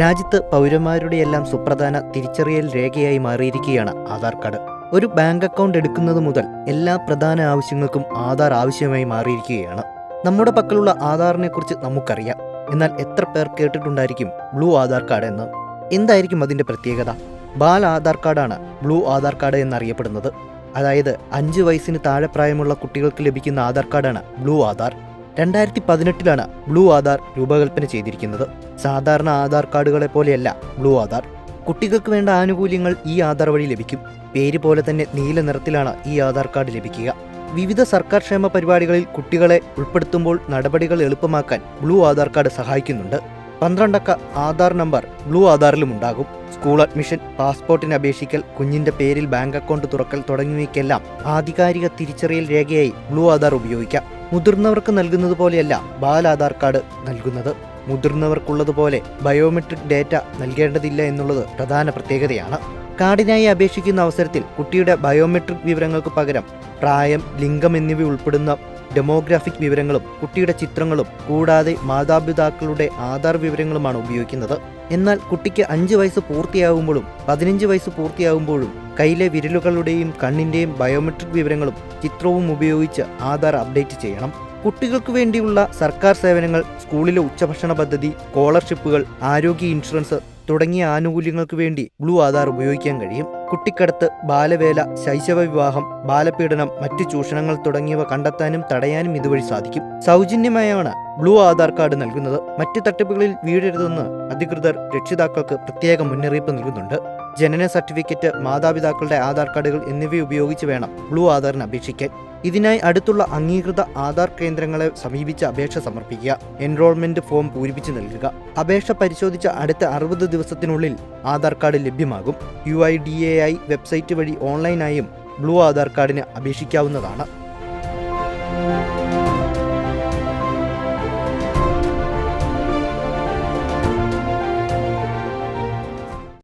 രാജ്യത്ത് പൗരന്മാരുടെയെല്ലാം സുപ്രധാന തിരിച്ചറിയൽ രേഖയായി മാറിയിരിക്കുകയാണ് ആധാർ കാർഡ്. ഒരു ബാങ്ക് അക്കൗണ്ട് എടുക്കുന്നത് മുതൽ എല്ലാ പ്രധാന ആവശ്യങ്ങൾക്കും ആധാർ ആവശ്യമായി മാറിയിരിക്കുകയാണ്. നമ്മുടെ പക്കലുള്ള ആധാറിനെ കുറിച്ച് നമുക്കറിയാം. എന്നാൽ എത്ര പേർ കേട്ടിട്ടുണ്ടായിരിക്കും ബ്ലൂ ആധാർ കാർഡ് എന്ന്? എന്തായിരിക്കും അതിന്റെ പ്രത്യേകത? ബാൽ ആധാർ കാർഡാണ് ബ്ലൂ ആധാർ കാർഡ് എന്നറിയപ്പെടുന്നത്. അതായത് അഞ്ച് വയസ്സിന് താഴെ പ്രായമുള്ള കുട്ടികൾക്ക് ലഭിക്കുന്ന ആധാർ കാർഡാണ് ബ്ലൂ ആധാർ. രണ്ടായിരത്തി പതിനെട്ടിലാണ് ബ്ലൂ ആധാർ രൂപകൽപ്പന ചെയ്തിരിക്കുന്നത്. സാധാരണ ആധാർ കാർഡുകളെ പോലെയല്ല ബ്ലൂ ആധാർ. കുട്ടികൾക്ക് വേണ്ട ആനുകൂല്യങ്ങൾ ഈ ആധാർ വഴി ലഭിക്കും. പേര് പോലെ തന്നെ നീല നിറത്തിലാണ് ഈ ആധാർ കാർഡ് ലഭിക്കുക. വിവിധ സർക്കാർ ക്ഷേമ പരിപാടികളിൽ കുട്ടികളെ ഉൾപ്പെടുത്തുമ്പോൾ നടപടികൾ എളുപ്പമാക്കാൻ ബ്ലൂ ആധാർ കാർഡ് സഹായിക്കുന്നുണ്ട്. പന്ത്രണ്ടക്ക ആധാർ നമ്പർ ബ്ലൂ ആധാറിലും ഉണ്ടാകും. സ്കൂൾ അഡ്മിഷൻ പാസ്പോർട്ടിന് അപേക്ഷിക്കൽ കുഞ്ഞിന്റെ പേരിൽ ബാങ്ക് അക്കൗണ്ട് തുറക്കൽ തുടങ്ങിയവയ്ക്കെല്ലാം ആധികാരിക തിരിച്ചറിയൽ രേഖയായി ബ്ലൂ ആധാർ ഉപയോഗിക്കാം. മുതിർന്നവർക്ക് നൽകുന്നത് പോലെയല്ല ബാൽ ആധാർ കാർഡ് നൽകുന്നത്. മുതിർന്നവർക്കുള്ളതുപോലെ ബയോമെട്രിക് ഡേറ്റ നൽകേണ്ടതില്ല എന്നുള്ളത് പ്രധാന പ്രത്യേകതയാണ്. കാർഡിനായി അപേക്ഷിക്കുന്ന അവസരത്തിൽ കുട്ടിയുടെ ബയോമെട്രിക് വിവരങ്ങൾക്ക് പകരം പ്രായം ലിംഗം എന്നിവ ഉൾപ്പെടുന്ന ഡെമോഗ്രാഫിക് വിവരങ്ങളും കുട്ടിയുടെ ചിത്രങ്ങളും കൂടാതെ മാതാപിതാക്കളുടെ ആധാർ വിവരങ്ങളുമാണ് ഉപയോഗിക്കുന്നത്. എന്നാൽ കുട്ടിക്ക് അഞ്ച് വയസ്സ് പൂർത്തിയാകുമ്പോഴും പതിനഞ്ച് വയസ്സ് പൂർത്തിയാകുമ്പോഴും കയ്യിലെ വിരലുകളുടെയും കണ്ണിന്റെയും ബയോമെട്രിക് വിവരങ്ങളും ചിത്രവും ഉപയോഗിച്ച് ആധാർ അപ്ഡേറ്റ് ചെയ്യണം. കുട്ടികൾക്ക് വേണ്ടിയുള്ള സർക്കാർ സേവനങ്ങൾ സ്കൂളിലെ ഉച്ചഭക്ഷണ പദ്ധതി സ്കോളർഷിപ്പുകൾ ആരോഗ്യ ഇൻഷുറൻസ് തുടങ്ങിയ ആനുകൂല്യങ്ങൾക്ക് വേണ്ടി ബ്ലൂ ആധാർ ഉപയോഗിക്കാൻ കഴിയും. കുട്ടിക്കടത്ത് ബാലവേല ശൈശവ വിവാഹം ബാലപീഡനം മറ്റു ചൂഷണങ്ങൾ തുടങ്ങിയവ കണ്ടെത്താനും തടയാനും ഇതുവഴി സാധിക്കും. സൗജന്യമായാണ് ബ്ലൂ ആധാർ കാർഡ് നൽകുന്നത് മറ്റ് തട്ടിപ്പുകളിൽ വീഴരുതെന്ന് അധികൃതർ രക്ഷിതാക്കൾക്ക് പ്രത്യേക മുന്നറിയിപ്പ് നൽകുന്നുണ്ട്. ജനന സർട്ടിഫിക്കറ്റ് മാതാപിതാക്കളുടെ ആധാർ കാർഡുകൾ എന്നിവ ഉപയോഗിച്ച് വേണം ബ്ലൂ ആധാറിന് അപേക്ഷിക്കാൻ. ഇതിനായി അടുത്തുള്ള അംഗീകൃത ആധാർ കേന്ദ്രങ്ങളെ സമീപിച്ച് അപേക്ഷ സമർപ്പിക്കുക. എൻറോൾമെന്റ് ഫോം പൂരിപ്പിച്ച് നൽകുക. അപേക്ഷ പരിശോധിച്ച അടുത്ത അറുപത് ദിവസത്തിനുള്ളിൽ ആധാർ കാർഡ് ലഭ്യമാകും. U I D A I website വഴി ഓൺലൈനായും ബ്ലൂ ആധാർ കാർഡിന് അപേക്ഷിക്കാവുന്നതാണ്.